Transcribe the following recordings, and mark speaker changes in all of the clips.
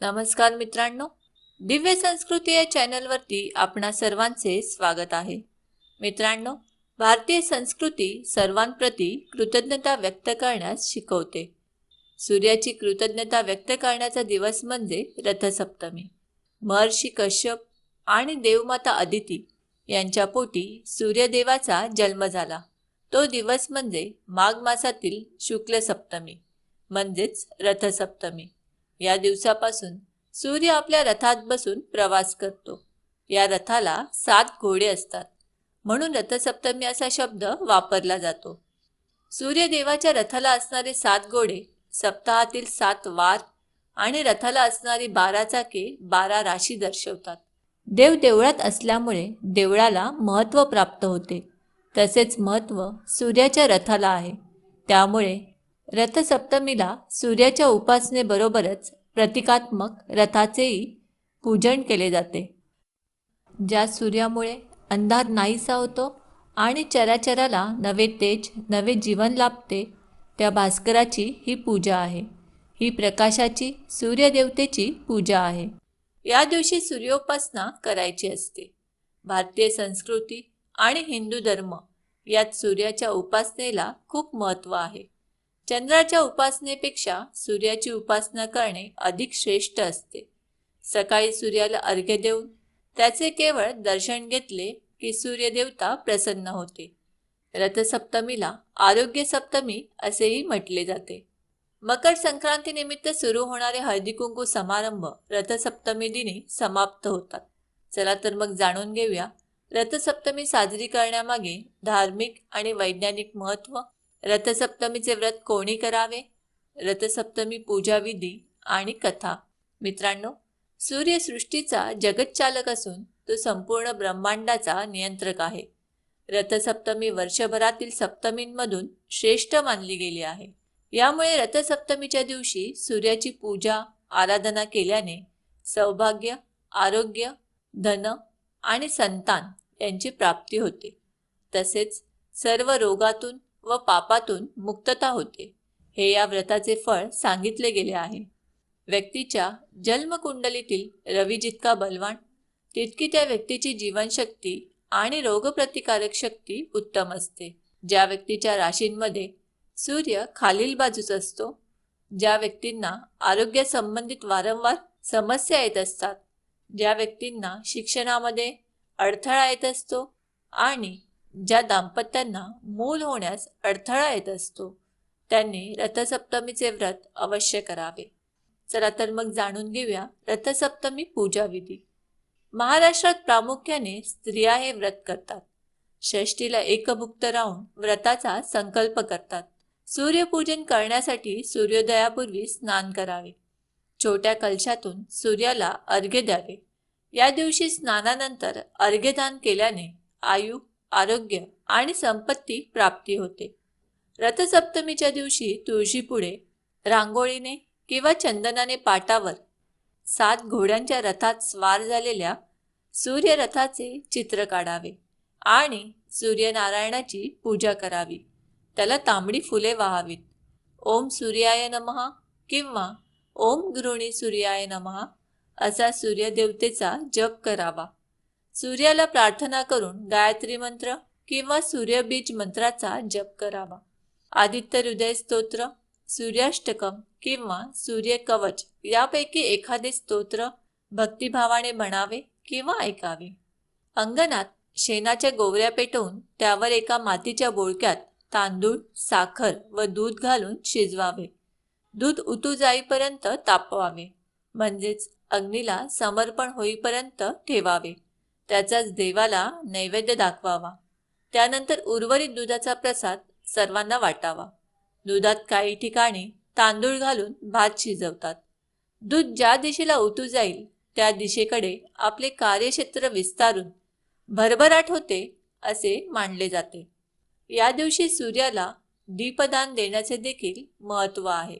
Speaker 1: नमस्कार मित्रांनो दिव्य संस्कृती या चॅनलवरती आपणा सर्वांचे स्वागत आहे. मित्रांनो भारतीय संस्कृती सर्वांप्रती कृतज्ञता व्यक्त करण्यास शिकवते. सूर्याची कृतज्ञता व्यक्त करण्याचा दिवस म्हणजे रथसप्तमी. महर्षी कश्यप आणि देवमाता अदिती यांच्या पोटी सूर्यदेवाचा जन्म झाला. तो दिवस म्हणजे माघ मासातील शुक्ल सप्तमी म्हणजेच रथसप्तमी. या दिवसापासून सूर्य आपल्या रथात बसून प्रवास करतो. या रथाला सात घोडे असतात. म्हणून रथसप्तमी असा शब्द वापरला जातो. सूर्यदेवाच्या रथाला असणारे सात घोडे सप्ताहातील सात वार आणि रथाला असणारी बारा चाके बारा राशी दर्शवतात. देव देवळात असल्यामुळे देवळाला महत्त्व प्राप्त होते. तसेच महत्त्व सूर्याच्या रथाला आहे. त्यामुळे रथसप्तमीला सूर्याच्या उपासनेबरोबरच प्रतिकात्मक रथाचेही पूजन केले जाते. ज्या सूर्यामुळे अंधार नाहीसा होतो आणि चराचराला नवे तेज नवे जीवन लाभते त्या भास्कराची ही पूजा आहे. ही प्रकाशाची सूर्यदेवतेची पूजा आहे. या दिवशी सूर्योपासना करायची असते. भारतीय संस्कृती आणि हिंदू धर्म यात सूर्याच्या उपासनेला खूप महत्त्व आहे. चंद्राच्या उपासनेपेक्षा सूर्याची उपासना करणे अधिक श्रेष्ठ असते. सकाळी सूर्याला अर्घ्य देऊन त्याचे केवळ दर्शन घेतले की सूर्यदेवता प्रसन्न होते. रथसप्तमीला आरोग्य सप्तमी असेही म्हटले जाते. मकर संक्रांतीनिमित्त सुरू होणारे हळदी कुंकू समारंभ रथसप्तमी दिनी समाप्त होतात. चला तर मग जाणून घेऊया. रथसप्तमी साजरी करण्यामागे धार्मिक आणि वैज्ञानिक महत्त्व रथसप्तमीचे व्रत कोणी करावे? रथसप्तमी पूजाविधी आणि कथा. मित्रांनो सूर्य सृष्टीचा जगतचालक असून तो संपूर्ण ब्रह्मांडाचा नियंत्रक आहे. रथसप्तमी वर्षभरातील सप्तमींमधून श्रेष्ठ मानली गेली आहे. यामुळे रथसप्तमीच्या दिवशी सूर्याची पूजा आराधना केल्याने सौभाग्य आरोग्य धन आणि संतान यांची प्राप्ती होते. तसेच सर्व रोगातून व पापातून मुक्तता होते. हे या व्रताचे फळ सांगितले गेले आहे. व्यक्तीच्या जन्मकुंडलीतील रवी जितका बलवान तितकी त्या व्यक्तीची जीवनशक्ती आणि रोगप्रतिकारक शक्ती उत्तम असते. ज्या व्यक्तीच्या राशींमध्ये सूर्य खालील बाजूच असतो ज्या व्यक्तींना आरोग्यासंबंधित वारंवार समस्या येत असतात ज्या व्यक्तींना शिक्षणामध्ये अडथळा येत असतो आणि ज्या दाम्पत्यांना मूल होण्यास अडथळा येत असतो त्यांनी रथसप्तमीचे व्रत अवश्य करावे. चला तर मग जाणून घेऊया रथसप्तमी पूजा विधी. महाराष्ट्रात प्रामुख्याने स्त्रिया हे व्रत करतात. षष्टीला एकभुक्त राहून व्रताचा संकल्प करतात. सूर्यपूजन करण्यासाठी सूर्योदयापूर्वी स्नान करावे. छोट्या कलशातून सूर्याला अर्घ्य द्यावे. या दिवशी स्नानानंतर अर्घ्यदान केल्याने आयु आरोग्य आणि संपत्ती प्राप्ती होते. रथसप्तमीच्या दिवशी तुळशीपुढे रांगोळीने किंवा चंदनाने पाटावर सात घोड्यांच्या रथात स्वार झालेल्या सूर्यरथाचे चित्र काढावे आणि सूर्यनारायणाची पूजा करावी. त्याला तांबडी फुले वाहावीत. ओम सूर्याय नमः किंवा ओम गृणी सूर्याय नमः असा सूर्यदेवतेचा जप करावा. सूर्याला प्रार्थना करून गायत्री मंत्र किंवा सूर्यबीज मंत्राचा जप करावा. आदित्य हृदय स्तोत्र सूर्याष्टकम किंवा सूर्यकवच यापैकी एखादे स्तोत्र भक्तिभावाने म्हणावे किंवा ऐकावे. अंगणात शेणाच्या गोवऱ्या पेटवून त्यावर एका मातीच्या बोळक्यात तांदूळ साखर व दूध घालून शिजवावे. दूध उतू जाईपर्यंत तापवावे. म्हणजेच अग्नीला समर्पण होईपर्यंत ठेवावे. त्याचाच देवाला नैवेद्य दाखवावा. त्यानंतर उर्वरित दुधाचा प्रसाद सर्वांना वाटावा. दुधात काही ठिकाणी तांदूळ घालून भात शिजवतात. दूध ज्या दिशेला उतू जाईल त्या दिशेकडे आपले कार्यक्षेत्र विस्तारून भरभराट होते असे मानले जाते. या दिवशी सूर्याला दीपदान देण्याचे देखील महत्त्व आहे.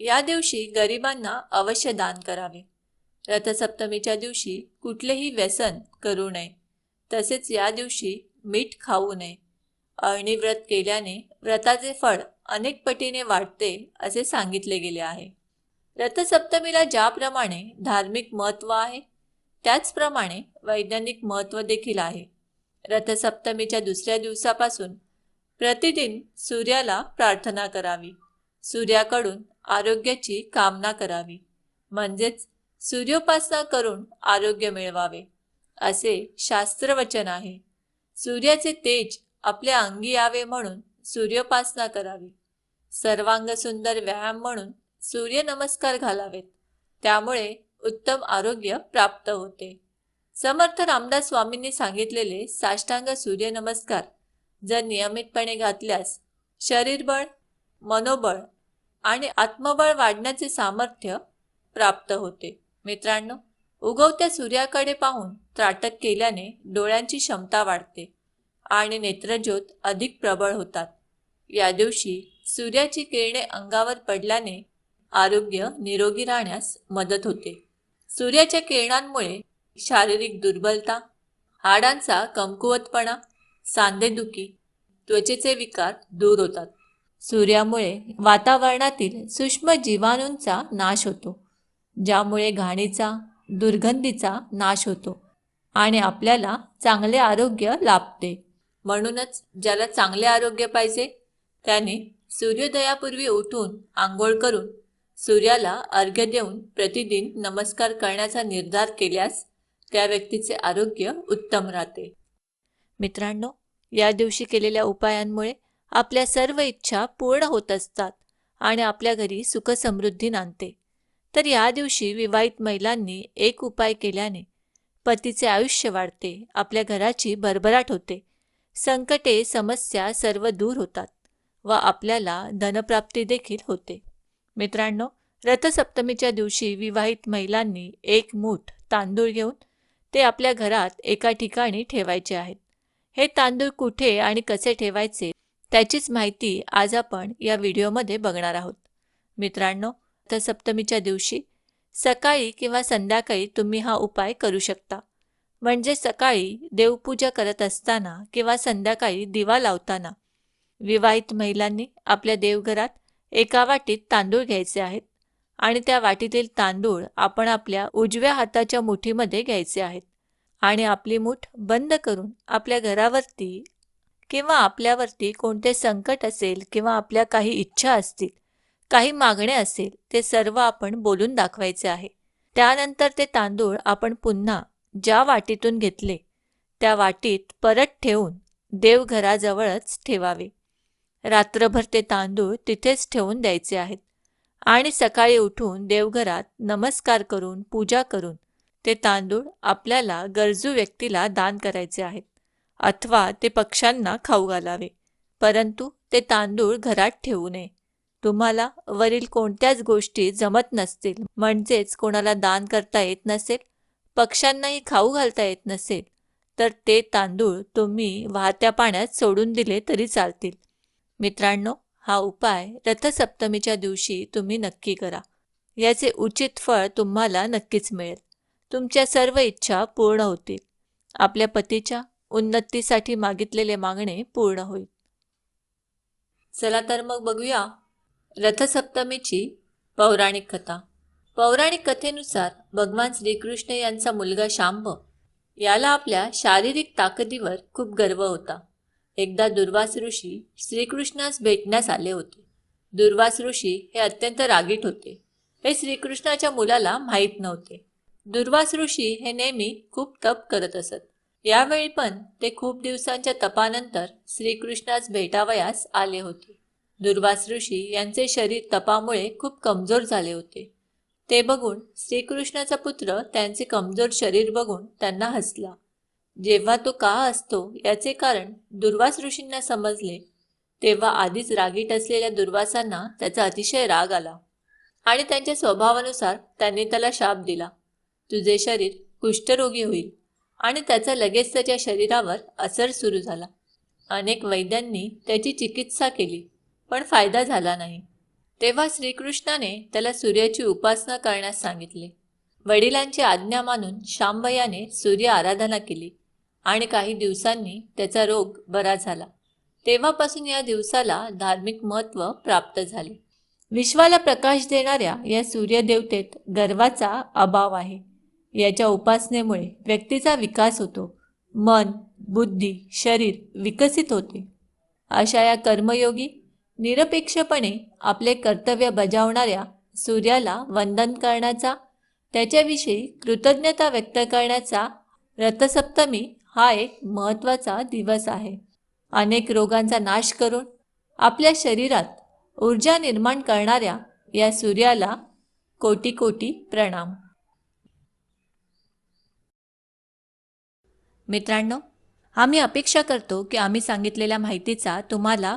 Speaker 1: या दिवशी गरिबांना अवश्य दान करावे. रथसप्तमीच्या दिवशी कुठलेही व्यसन करू नये. तसेच या दिवशी मीठ खाऊ नये. अळणी व्रत केल्याने व्रताचे फळ अनेक पटीने वाढते असे सांगितले गेले आहे. रथसप्तमीला ज्याप्रमाणे धार्मिक महत्त्व आहे त्याचप्रमाणे वैज्ञानिक महत्त्व देखील आहे. रथसप्तमीच्या दुसऱ्या दिवसापासून प्रतिदिन सूर्याला प्रार्थना करावी. सूर्याकडून आरोग्याची कामना करावी. म्हणजेच सूर्योपासना करून आरोग्य मिळवावे असे शास्त्रवचन आहे. सूर्याचे तेज आपल्या अंगी यावे म्हणून सूर्योपासना करावी. सर्वांग सुंदर व्यायाम म्हणून सूर्य नमस्कार घालावेत. त्यामुळे उत्तम आरोग्य प्राप्त होते. समर्थ रामदास स्वामींनी सांगितलेले साष्टांग सूर्य नमस्कार जर नियमितपणे घातल्यास शरीरबळ मनोबळ आणि आत्मबळ वाढण्याचे सामर्थ्य प्राप्त होते. मित्रांनो उगवत्या सूर्याकडे पाहून त्राटक केल्याने डोळ्यांची क्षमता वाढते आणि नेत्रज्योत अधिक प्रबळ होतात. या दिवशी सूर्याची किरणे अंगावर पडल्याने आरोग्य निरोगी राहण्यास मदत होते. सूर्याच्या किरणांमुळे शारीरिक दुर्बलता हाडांचा कमकुवतपणा सांधेदुखी त्वचेचे विकार दूर होतात. सूर्यामुळे वातावरणातील सूक्ष्म जीवाणूंचा नाश होतो. ज्यामुळे घाणीचा दुर्गंधीचा नाश होतो आणि आपल्याला चांगले आरोग्य लाभते. म्हणूनच ज्याला चांगले आरोग्य पाहिजे त्याने सूर्योदयापूर्वी उठून आंघोळ करून सूर्याला अर्घ्य देऊन प्रतिदिन नमस्कार करण्याचा निर्धार केल्यास त्या व्यक्तीचे आरोग्य उत्तम राहते. मित्रांनो या दिवशी केलेल्या उपायांमुळे आपल्या सर्व इच्छा पूर्ण होत असतात आणि आपल्या घरी सुखसमृद्धी नांदते. तर या दिवशी विवाहित महिलांनी एक उपाय केल्याने पतीचे आयुष्य वाढते आपल्या घराची भरभराट होते संकटे समस्या सर्व दूर होतात व आपल्याला धनप्राप्ती देखील होते. मित्रांनो रथसप्तमीच्या दिवशी विवाहित महिलांनी एक मूठ तांदूळ घेऊन ते आपल्या घरात एका ठिकाणी ठेवायचे आहेत. हे तांदूळ कुठे आणि कसे ठेवायचे त्याचीच माहिती आज आपण या व्हिडिओमध्ये बघणार आहोत. मित्रांनो रथसप्तमीच्या दिवशी सकाळी किंवा संध्याकाळी तुम्ही हा उपाय करू शकता. म्हणजे सकाळी देवपूजा करत असताना किंवा संध्याकाळी दिवा लावताना विवाहित महिलांनी आपल्या देवघरात एका वाटीत तांदूळ घ्यायचे आहेत आणि त्या वाटीतील तांदूळ आपण आपल्या उजव्या हाताच्या मुठीमध्ये घ्यायचे आहेत आणि आपली मूठ बंद करून आपल्या घरावरती किंवा आपल्यावरती कोणते संकट असेल किंवा आपल्या काही इच्छा असतील काही मागणे असेल ते सर्व आपण बोलून दाखवायचे आहे. त्यानंतर ते तांदूळ आपण पुन्हा ज्या वाटीतून घेतले त्या वाटीत परत ठेवून देवघराजवळच ठेवावे. रात्रभर ते तांदूळ तिथेच ठेवून द्यायचे आहेत. आणि सकाळी उठून देवघरात नमस्कार करून पूजा करून ते तांदूळ आपल्याला गरजू व्यक्तीला दान करायचे आहेत. अथवा ते पक्ष्यांना खाऊ घालावे. परंतु ते तांदूळ घरात ठेवू नये. तुम्हाला वरील कोणत्याच गोष्टी जमत नसतील. म्हणजेच कोणाला दान करता येत नसेल पक्ष्यांनाही खाऊ घालता येत नसेल तर ते तांदूळ तुम्ही वाहत्या पाण्यात सोडून दिले तरी चालतील. मित्रांनो हा उपाय रथसप्तमीच्या दिवशी तुम्ही नक्की करा. याचे उचित फळ तुम्हाला नक्कीच मिळेल. तुमच्या सर्व इच्छा पूर्ण होतील. आपल्या पतीच्या उन्नतीसाठी मागितलेले मागणे पूर्ण होईल. चला तर मग बघूया रथसप्तमीची पौराणिक कथा. पौराणिक कथेनुसार भगवान श्रीकृष्ण यांचा मुलगा शांब याला आपल्या शारीरिक ताकदीवर खूप गर्व होता. एकदा दुर्वास ऋषी श्रीकृष्णास भेटण्यास आले होते. दुर्वास ऋषी हे अत्यंत रागीट होते. हे श्रीकृष्णाच्या मुलाला माहीत नव्हते. दुर्वास ऋषी हे नेहमी खूप तप करत असत. यावेळी पण ते खूप दिवसांच्या तपानंतर श्रीकृष्णास भेटावयास आले होते. दुर्वास ऋषी यांचे शरीर तपामुळे खूप कमजोर झाले होते. ते बघून श्रीकृष्णाचा पुत्र त्यांचे कमजोर शरीर बघून त्यांना हसला. जेव्हा तो का असतो याचे कारण दुर्वास ऋषींना समजले. तेव्हा आधीच रागीट असलेल्या दुर्वासांना त्याचा अतिशय राग आला आणि त्यांच्या स्वभावानुसार त्यांनी त्याला शाप दिला. तुझे शरीर कुष्ठरोगी होईल आणि त्याचा लगेच त्याच्या शरीरावर असर सुरू झाला. अनेक वैद्यांनी त्याची चिकित्सा केली. पण फायदा झाला नाही. तेव्हा श्रीकृष्णाने त्याला सूर्याची उपासना करण्यास सांगितले. वडिलांची आज्ञा मानून शांबयाने सूर्य आराधना केली आणि काही दिवसांनी त्याचा रोग बरा झाला. तेव्हापासून या दिवसाला धार्मिक महत्त्व प्राप्त झाले. विश्वाला प्रकाश देणाऱ्या या सूर्यदेवतेत गर्वाचा अभाव आहे. याच्या उपासनेमुळे व्यक्तीचा विकास होतो. मन बुद्धी शरीर विकसित होते. अशा या कर्मयोगी निरपेक्षपणे आपले कर्तव्य बजावणाऱ्या सूर्याला वंदन करण्याचा त्याच्याविषयी कृतज्ञता व्यक्त करण्याचा रथसप्तमी हा एक महत्त्वाचा दिवस आहे. अनेक रोगांचा नाश करून आपल्या शरीरात ऊर्जा निर्माण करणाऱ्या या सूर्याला कोटी कोटी प्रणाम. मित्रांनो आम्ही अपेक्षा करतो की आम्ही सांगितलेल्या माहितीचा तुम्हाला